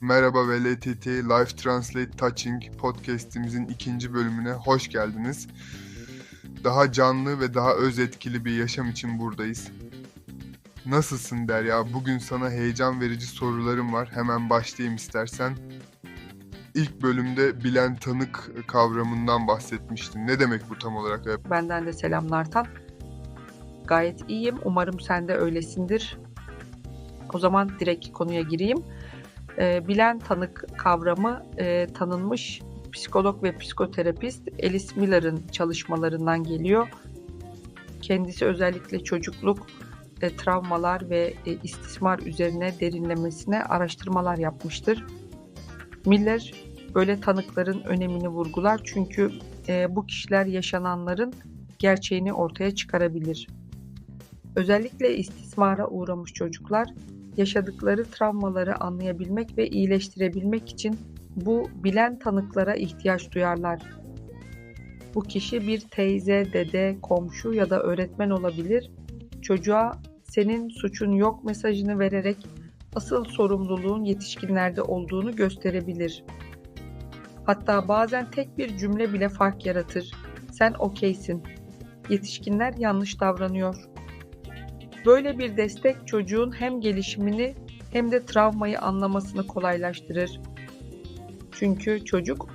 Merhaba ve LTT Live Translate Touching podcast'imizin ikinci bölümüne hoş geldiniz. Daha canlı ve daha öz etkili bir yaşam için buradayız. Nasılsın Derya? Bugün sana heyecan verici sorularım var. Hemen başlayayım istersen. İlk bölümde bilen tanık kavramından bahsetmiştin. Ne demek bu tam olarak? Benden de selamlar Tan. Gayet iyiyim. Umarım sen de öylesindir. O zaman direkt konuya gireyim. Ee, bilen tanık kavramı e, tanınmış psikolog ve psikoterapist Alice Miller'ın çalışmalarından geliyor. Kendisi özellikle çocukluk e, travmalar ve e, istismar üzerine derinlemesine araştırmalar yapmıştır. Miller böyle tanıkların önemini vurgular çünkü e, bu kişiler yaşananların gerçeğini ortaya çıkarabilir. Özellikle istismara uğramış çocuklar yaşadıkları travmaları anlayabilmek ve iyileştirebilmek için bu bilen tanıklara ihtiyaç duyarlar. Bu kişi bir teyze, dede, komşu ya da öğretmen olabilir. Çocuğa senin suçun yok mesajını vererek asıl sorumluluğun yetişkinlerde olduğunu gösterebilir. Hatta bazen tek bir cümle bile fark yaratır. Sen okeysin. Yetişkinler yanlış davranıyor. Böyle bir destek çocuğun hem gelişimini hem de travmayı anlamasını kolaylaştırır. Çünkü çocuk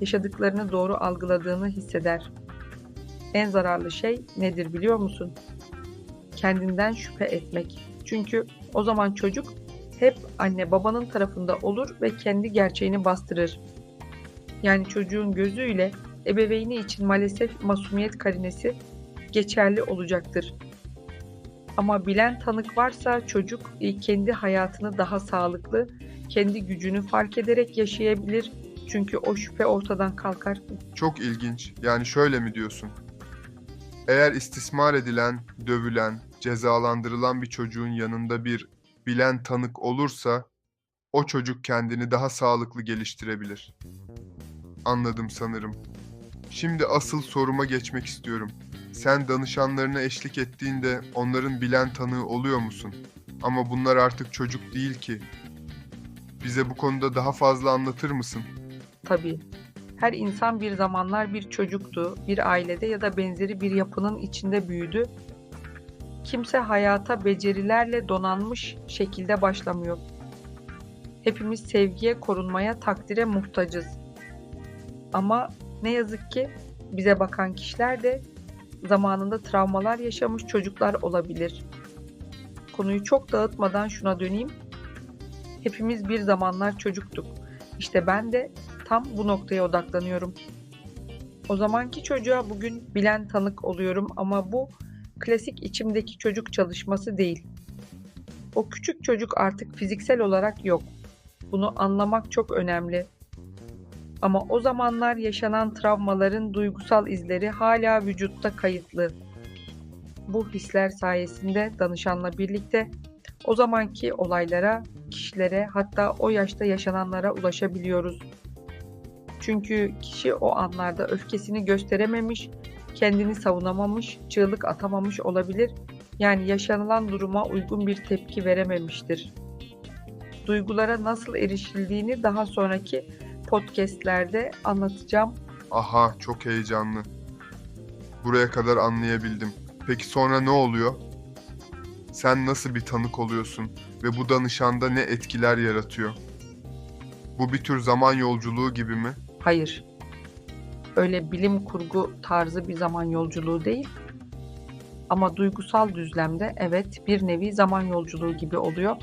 yaşadıklarını doğru algıladığını hisseder. En zararlı şey nedir biliyor musun? Kendinden şüphe etmek. Çünkü o zaman çocuk hep anne babanın tarafında olur ve kendi gerçeğini bastırır. Yani çocuğun gözüyle ebeveyni için maalesef masumiyet karinesi geçerli olacaktır. Ama bilen tanık varsa çocuk kendi hayatını daha sağlıklı, kendi gücünü fark ederek yaşayabilir. Çünkü o şüphe ortadan kalkar. Çok ilginç. Yani şöyle mi diyorsun? Eğer istismar edilen, dövülen, cezalandırılan bir çocuğun yanında bir bilen tanık olursa o çocuk kendini daha sağlıklı geliştirebilir. Anladım sanırım. Şimdi asıl soruma geçmek istiyorum. Sen danışanlarına eşlik ettiğinde onların bilen tanığı oluyor musun? Ama bunlar artık çocuk değil ki. Bize bu konuda daha fazla anlatır mısın? Tabii. Her insan bir zamanlar bir çocuktu, bir ailede ya da benzeri bir yapının içinde büyüdü. Kimse hayata becerilerle donanmış şekilde başlamıyor. Hepimiz sevgiye, korunmaya, takdire muhtacız. Ama ne yazık ki bize bakan kişiler de zamanında travmalar yaşamış çocuklar olabilir. Konuyu çok dağıtmadan şuna döneyim. Hepimiz bir zamanlar çocuktuk. İşte ben de tam bu noktaya odaklanıyorum. O zamanki çocuğa bugün bilen tanık oluyorum ama bu klasik içimdeki çocuk çalışması değil. O küçük çocuk artık fiziksel olarak yok. Bunu anlamak çok önemli. Ama o zamanlar yaşanan travmaların duygusal izleri hala vücutta kayıtlı. Bu hisler sayesinde danışanla birlikte o zamanki olaylara, kişilere hatta o yaşta yaşananlara ulaşabiliyoruz. Çünkü kişi o anlarda öfkesini gösterememiş, kendini savunamamış, çığlık atamamış olabilir. Yani yaşanılan duruma uygun bir tepki verememiştir. Duygulara nasıl erişildiğini daha sonraki podcastlerde anlatacağım. Aha, çok heyecanlı. Buraya kadar anlayabildim. Peki sonra ne oluyor? Sen nasıl bir tanık oluyorsun ve bu danışanda ne etkiler yaratıyor? Bu bir tür zaman yolculuğu gibi mi? Hayır. Öyle bilim kurgu tarzı bir zaman yolculuğu değil. Ama duygusal düzlemde evet bir nevi zaman yolculuğu gibi oluyor.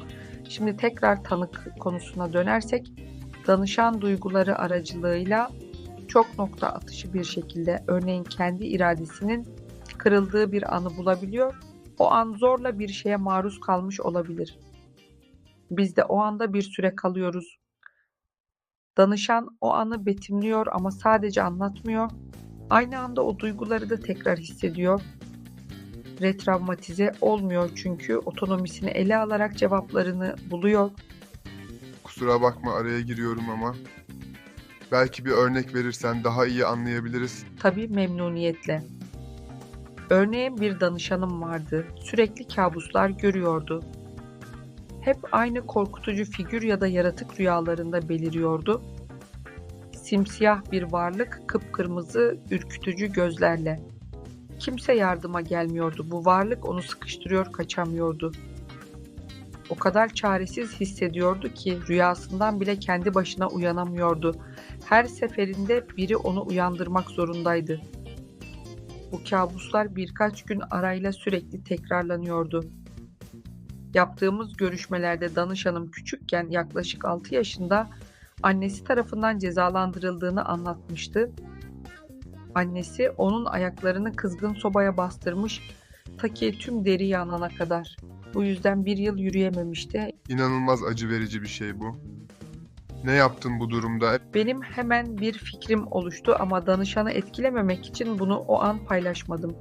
Şimdi tekrar tanık konusuna dönersek danışan duyguları aracılığıyla çok nokta atışı bir şekilde örneğin kendi iradesinin kırıldığı bir anı bulabiliyor. O an zorla bir şeye maruz kalmış olabilir. Biz de o anda bir süre kalıyoruz. Danışan o anı betimliyor ama sadece anlatmıyor. Aynı anda o duyguları da tekrar hissediyor. Retravmatize olmuyor çünkü otonomisini ele alarak cevaplarını buluyor. Kusura bakma araya giriyorum ama. Belki bir örnek verirsen daha iyi anlayabiliriz. Tabii memnuniyetle. Örneğin bir danışanım vardı. Sürekli kabuslar görüyordu. Hep aynı korkutucu figür ya da yaratık rüyalarında beliriyordu. Simsiyah bir varlık, kıpkırmızı, ürkütücü gözlerle. Kimse yardıma gelmiyordu. Bu varlık onu sıkıştırıyor, kaçamıyordu. O kadar çaresiz hissediyordu ki rüyasından bile kendi başına uyanamıyordu. Her seferinde biri onu uyandırmak zorundaydı. Bu kabuslar birkaç gün arayla sürekli tekrarlanıyordu. Yaptığımız görüşmelerde danışanım küçükken yaklaşık 6 yaşında annesi tarafından cezalandırıldığını anlatmıştı. Annesi onun ayaklarını kızgın sobaya bastırmış ta ki tüm deri yanana kadar. Bu yüzden bir yıl yürüyememişti. İnanılmaz acı verici bir şey bu. Ne yaptın bu durumda? Benim hemen bir fikrim oluştu ama danışanı etkilememek için bunu o an paylaşmadım.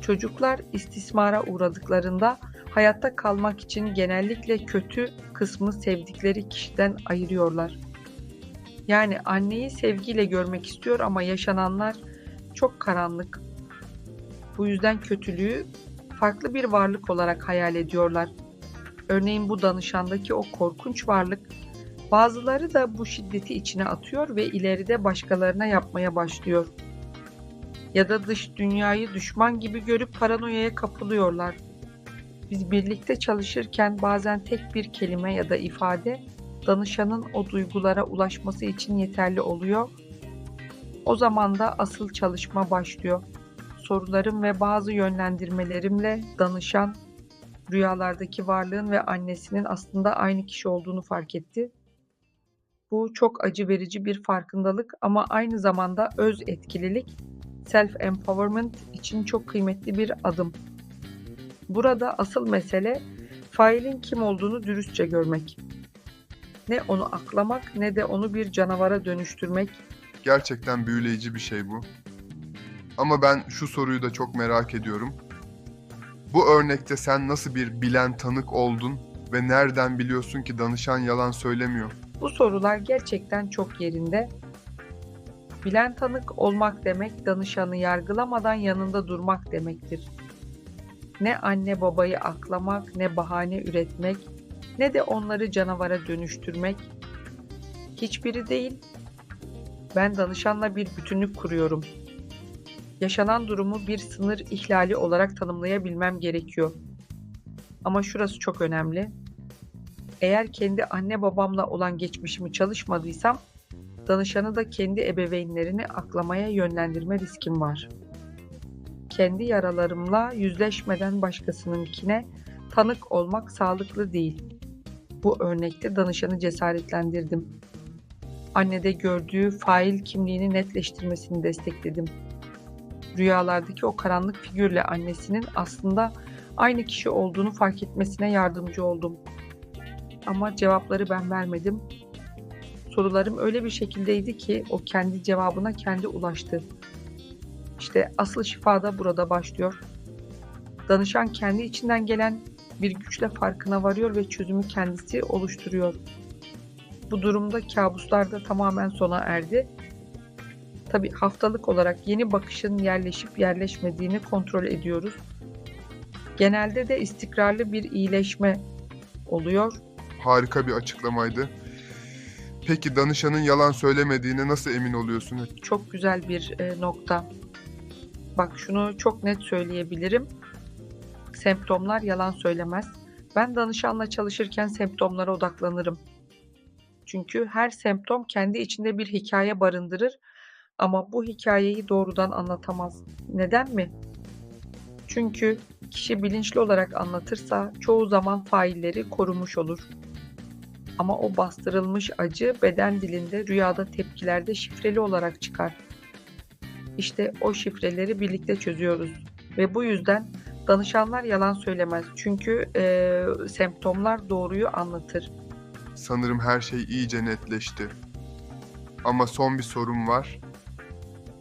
Çocuklar istismara uğradıklarında hayatta kalmak için genellikle kötü kısmı sevdikleri kişiden ayırıyorlar. Yani anneyi sevgiyle görmek istiyor ama yaşananlar çok karanlık. Bu yüzden kötülüğü farklı bir varlık olarak hayal ediyorlar. Örneğin bu danışandaki o korkunç varlık Bazıları da bu şiddeti içine atıyor ve ileride başkalarına yapmaya başlıyor. Ya da dış dünyayı düşman gibi görüp paranoyaya kapılıyorlar. Biz birlikte çalışırken bazen tek bir kelime ya da ifade danışanın o duygulara ulaşması için yeterli oluyor. O zaman da asıl çalışma başlıyor. Sorularım ve bazı yönlendirmelerimle danışan rüyalardaki varlığın ve annesinin aslında aynı kişi olduğunu fark etti. Bu çok acı verici bir farkındalık ama aynı zamanda öz etkililik, self empowerment için çok kıymetli bir adım. Burada asıl mesele failin kim olduğunu dürüstçe görmek. Ne onu aklamak ne de onu bir canavara dönüştürmek. Gerçekten büyüleyici bir şey bu. Ama ben şu soruyu da çok merak ediyorum. Bu örnekte sen nasıl bir bilen tanık oldun ve nereden biliyorsun ki danışan yalan söylemiyor? Bu sorular gerçekten çok yerinde. Bilen tanık olmak demek danışanı yargılamadan yanında durmak demektir. Ne anne babayı aklamak, ne bahane üretmek, ne de onları canavara dönüştürmek. Hiçbiri değil. Ben danışanla bir bütünlük kuruyorum. Yaşanan durumu bir sınır ihlali olarak tanımlayabilmem gerekiyor. Ama şurası çok önemli. Eğer kendi anne babamla olan geçmişimi çalışmadıysam, danışanı da kendi ebeveynlerini aklamaya yönlendirme riskim var. Kendi yaralarımla yüzleşmeden başkasınınkine tanık olmak sağlıklı değil. Bu örnekte danışanı cesaretlendirdim. Annede gördüğü fail kimliğini netleştirmesini destekledim. Rüyalardaki o karanlık figürle annesinin aslında aynı kişi olduğunu fark etmesine yardımcı oldum.'' ama cevapları ben vermedim. Sorularım öyle bir şekildeydi ki o kendi cevabına kendi ulaştı. İşte asıl şifa da burada başlıyor. Danışan kendi içinden gelen bir güçle farkına varıyor ve çözümü kendisi oluşturuyor. Bu durumda kabuslar da tamamen sona erdi. Tabi haftalık olarak yeni bakışın yerleşip yerleşmediğini kontrol ediyoruz. Genelde de istikrarlı bir iyileşme oluyor harika bir açıklamaydı. Peki danışanın yalan söylemediğine nasıl emin oluyorsun? Çok güzel bir e, nokta. Bak şunu çok net söyleyebilirim. Semptomlar yalan söylemez. Ben danışanla çalışırken semptomlara odaklanırım. Çünkü her semptom kendi içinde bir hikaye barındırır ama bu hikayeyi doğrudan anlatamaz. Neden mi? Çünkü kişi bilinçli olarak anlatırsa çoğu zaman failleri korumuş olur. Ama o bastırılmış acı beden dilinde, rüyada tepkilerde şifreli olarak çıkar. İşte o şifreleri birlikte çözüyoruz ve bu yüzden danışanlar yalan söylemez çünkü e, semptomlar doğruyu anlatır. Sanırım her şey iyice netleşti. Ama son bir sorum var.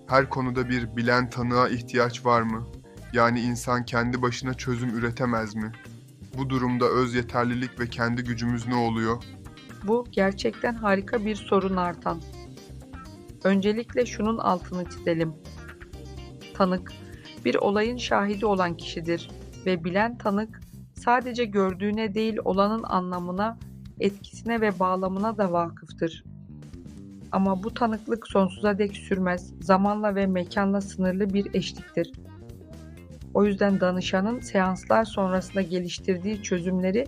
Her konuda bir bilen tanığa ihtiyaç var mı? Yani insan kendi başına çözüm üretemez mi? Bu durumda öz yeterlilik ve kendi gücümüz ne oluyor? Bu gerçekten harika bir sorun artan. Öncelikle şunun altını çizelim. Tanık bir olayın şahidi olan kişidir ve bilen tanık sadece gördüğüne değil olanın anlamına, etkisine ve bağlamına da vakıftır. Ama bu tanıklık sonsuza dek sürmez, zamanla ve mekanla sınırlı bir eşliktir. O yüzden danışanın seanslar sonrasında geliştirdiği çözümleri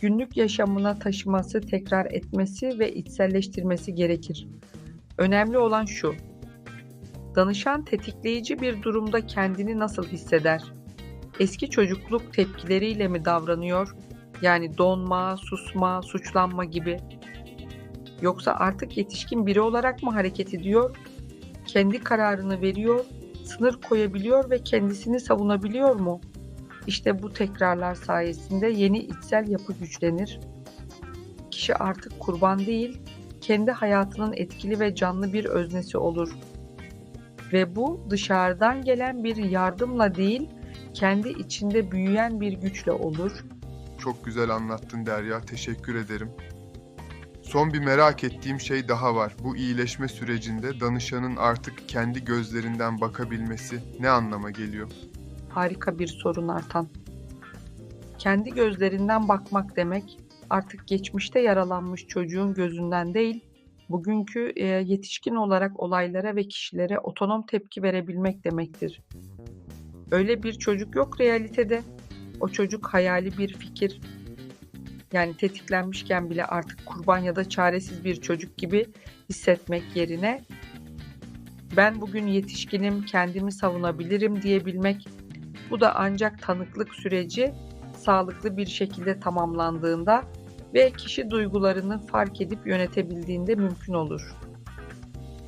günlük yaşamına taşıması, tekrar etmesi ve içselleştirmesi gerekir. Önemli olan şu. Danışan tetikleyici bir durumda kendini nasıl hisseder? Eski çocukluk tepkileriyle mi davranıyor? Yani donma, susma, suçlanma gibi. Yoksa artık yetişkin biri olarak mı hareket ediyor? Kendi kararını veriyor, sınır koyabiliyor ve kendisini savunabiliyor mu? İşte bu tekrarlar sayesinde yeni içsel yapı güçlenir. Kişi artık kurban değil, kendi hayatının etkili ve canlı bir öznesi olur. Ve bu dışarıdan gelen bir yardımla değil, kendi içinde büyüyen bir güçle olur. Çok güzel anlattın Derya, teşekkür ederim. Son bir merak ettiğim şey daha var. Bu iyileşme sürecinde danışanın artık kendi gözlerinden bakabilmesi ne anlama geliyor? Harika bir sorun Artan. Kendi gözlerinden bakmak demek artık geçmişte yaralanmış çocuğun gözünden değil, bugünkü e, yetişkin olarak olaylara ve kişilere otonom tepki verebilmek demektir. Öyle bir çocuk yok realitede. O çocuk hayali bir fikir. Yani tetiklenmişken bile artık kurban ya da çaresiz bir çocuk gibi hissetmek yerine ben bugün yetişkinim, kendimi savunabilirim diyebilmek bu da ancak tanıklık süreci sağlıklı bir şekilde tamamlandığında ve kişi duygularını fark edip yönetebildiğinde mümkün olur.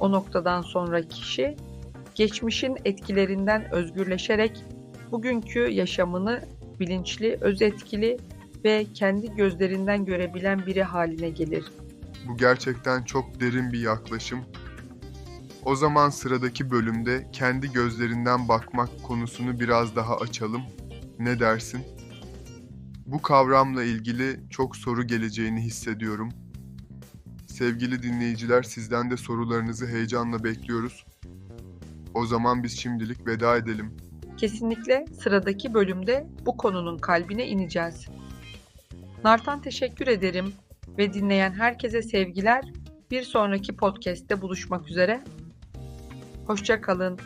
O noktadan sonra kişi geçmişin etkilerinden özgürleşerek bugünkü yaşamını bilinçli, öz etkili ve kendi gözlerinden görebilen biri haline gelir. Bu gerçekten çok derin bir yaklaşım. O zaman sıradaki bölümde kendi gözlerinden bakmak konusunu biraz daha açalım. Ne dersin? Bu kavramla ilgili çok soru geleceğini hissediyorum. Sevgili dinleyiciler, sizden de sorularınızı heyecanla bekliyoruz. O zaman biz şimdilik veda edelim. Kesinlikle sıradaki bölümde bu konunun kalbine ineceğiz. Nartan teşekkür ederim ve dinleyen herkese sevgiler. Bir sonraki podcast'te buluşmak üzere. Hoşça kalın.